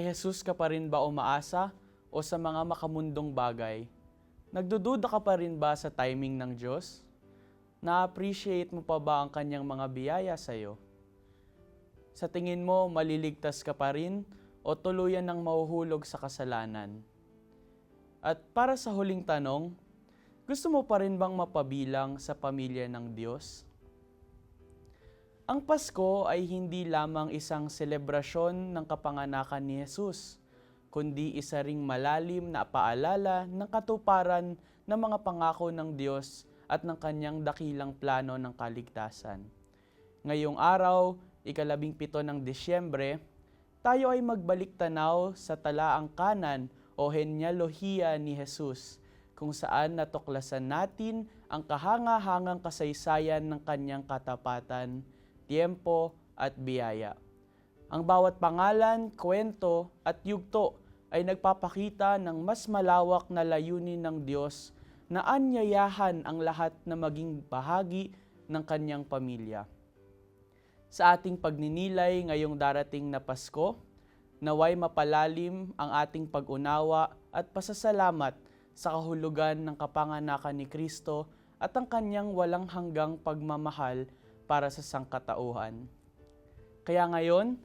Jesus ka pa rin ba umaasa o sa mga makamundong bagay? Nagdududa ka pa rin ba sa timing ng Diyos? Na-appreciate mo pa ba ang kanyang mga biyaya sa iyo? Sa tingin mo, maliligtas ka pa rin o tuluyan ng mahuhulog sa kasalanan? At para sa huling tanong, gusto mo pa rin bang mapabilang sa pamilya ng Diyos? Ang Pasko ay hindi lamang isang selebrasyon ng kapanganakan ni Jesus, kundi isa ring malalim na paalala ng katuparan ng mga pangako ng Diyos at ng kanyang dakilang plano ng kaligtasan. Ngayong araw, ikalabing pito ng Disyembre, tayo ay magbalik tanaw sa talaang kanan o henyalohiya ni Jesus, kung saan natuklasan natin ang kahanga-hangang kasaysayan ng kanyang katapatan, tiempo at biyaya. Ang bawat pangalan, kwento at yugto ay nagpapakita ng mas malawak na layunin ng Diyos na anyayahan ang lahat na maging bahagi ng kanyang pamilya. Sa ating pagninilay ngayong darating na Pasko, naway mapalalim ang ating pag-unawa at pasasalamat sa kahulugan ng kapanganakan ni Kristo at ang kanyang walang hanggang pagmamahal para sa sangkatauhan. Kaya ngayon,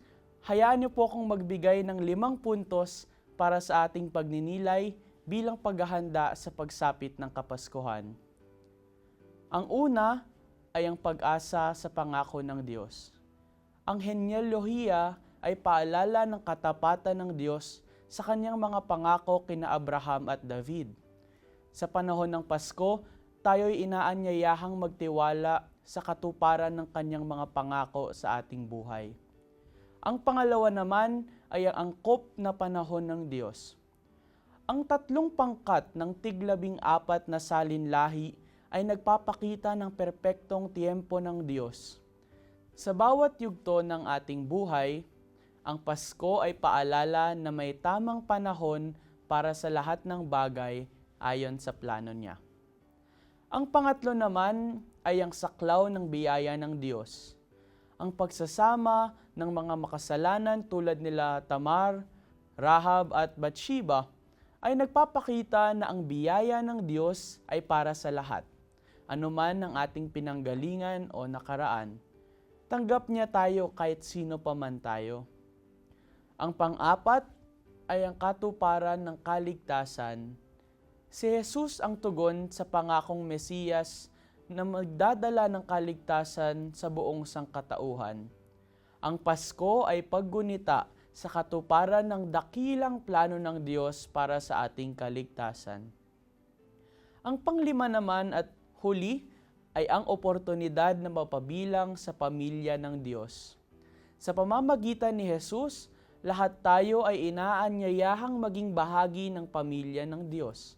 hayaan niyo po akong magbigay ng limang puntos para sa ating pagninilay bilang paghahanda sa pagsapit ng Kapaskuhan. Ang una ay ang pag-asa sa pangako ng Diyos. Ang henyalohiya ay paalala ng katapatan ng Diyos sa kanyang mga pangako kina Abraham at David. Sa panahon ng Pasko, tayo'y inaanyayahang magtiwala sa katuparan ng kanyang mga pangako sa ating buhay. Ang pangalawa naman ay ang angkop na panahon ng Diyos. Ang tatlong pangkat ng tiglabing apat na salinlahi ay nagpapakita ng perpektong tiempo ng Diyos. Sa bawat yugto ng ating buhay, ang Pasko ay paalala na may tamang panahon para sa lahat ng bagay ayon sa plano niya. Ang pangatlo naman ay ang saklaw ng biyaya ng Diyos. Ang pagsasama ng mga makasalanan tulad nila Tamar, Rahab at Bathsheba ay nagpapakita na ang biyaya ng Diyos ay para sa lahat. Anuman ang ating pinanggalingan o nakaraan, tanggap niya tayo kahit sino pa man tayo. Ang pang-apat ay ang katuparan ng kaligtasan. Si Jesus ang tugon sa pangakong Mesiyas na magdadala ng kaligtasan sa buong sangkatauhan. Ang Pasko ay paggunita sa katuparan ng dakilang plano ng Diyos para sa ating kaligtasan. Ang panglima naman at huli ay ang oportunidad na mapabilang sa pamilya ng Diyos. Sa pamamagitan ni Jesus, lahat tayo ay inaanyayahang maging bahagi ng pamilya ng Diyos.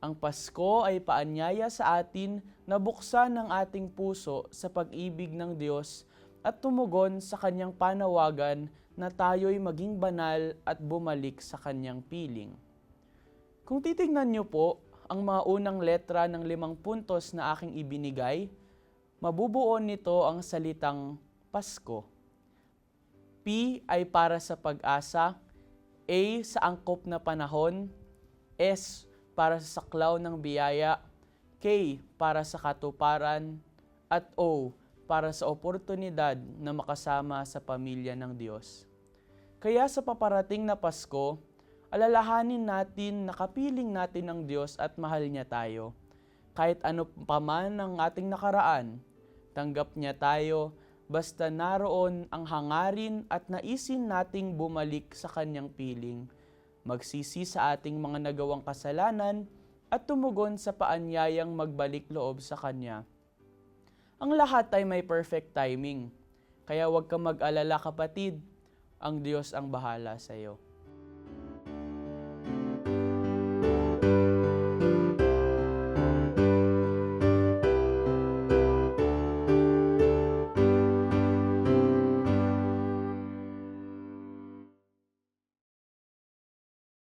Ang Pasko ay paanyaya sa atin na buksan ang ating puso sa pag-ibig ng Diyos at tumugon sa kanyang panawagan na tayo'y maging banal at bumalik sa kanyang piling. Kung titingnan niyo po ang mga unang letra ng limang puntos na aking ibinigay, mabubuo nito ang salitang Pasko. P ay para sa pag-asa, A sa angkop na panahon, S para sa saklaw ng biyaya, K para sa katuparan, at O para sa oportunidad na makasama sa pamilya ng Diyos. Kaya sa paparating na Pasko, alalahanin natin na kapiling natin ng Diyos at mahal niya tayo. Kahit ano pa man ang ating nakaraan, tanggap niya tayo basta naroon ang hangarin at naisin nating bumalik sa kanyang piling, magsisi sa ating mga nagawang kasalanan at tumugon sa paanyayang magbalik loob sa kanya. Ang lahat ay may perfect timing, kaya huwag kang mag-alala kapatid, ang Diyos ang bahala sa iyo.